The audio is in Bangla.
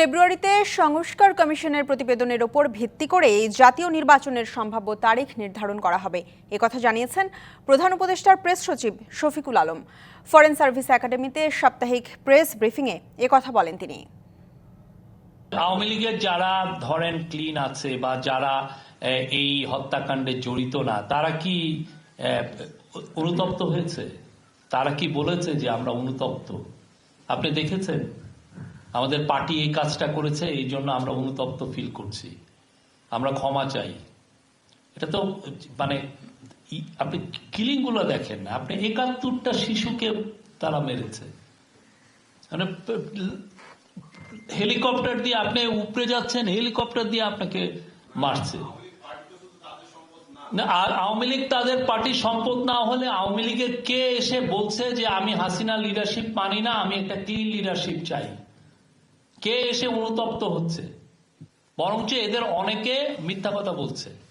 ফেব্রুয়ারিতে সংস্কার কমিশনের প্রতিবেদনের ওপর ভিত্তি করে জাতীয় নির্বাচনের সম্ভাব্য তারিখ নির্ধারণ করা হবে। একথা জানিয়েছেন প্রধান উপদেষ্টার প্রেস সচিব শফিকুল আলম। ফরেন সার্ভিস একাডেমিতে সাপ্তাহিক প্রেস ব্রিফিংয়ে একথা বলেন তিনি। আওয়ামী লীগের যারা ধরেন ক্লিন আছে বা যারা এই হত্যাকাণ্ডে জড়িত না, তারা কি অনুতপ্ত হয়েছে? তারা কি বলেছে যে আমরা অনুতপ্ত? আপনি দেখেছেন? আমাদের পার্টি এই কাজটা করেছে, এই জন্য আমরা অনুতপ্ত ফিল করছি। আমরা ক্ষমা চাই। এটা তো মানে আপনি কিলিংগুলো দেখেন না, আপনি একাত্তরটা শিশুকে তারা মেরেছে। মানে হেলিকপ্টার দিয়ে আপনি উপরে যাচ্ছেন, হেলিকপ্টার দিয়ে আপনাকে মারছে। আর আওয়ামী লীগ তাদের পার্টির সম্পদ না হলে আওয়ামী লীগের কে এসে বলছে যে, আমি হাসিনা লিডারশিপ মানি না, আমি একটা ক্লিন লিডারশিপ চাই। কে এসে অনুতপ্ত হচ্ছে? বরঞ্চ এদের অনেকে মিথ্যা কথা বলছে।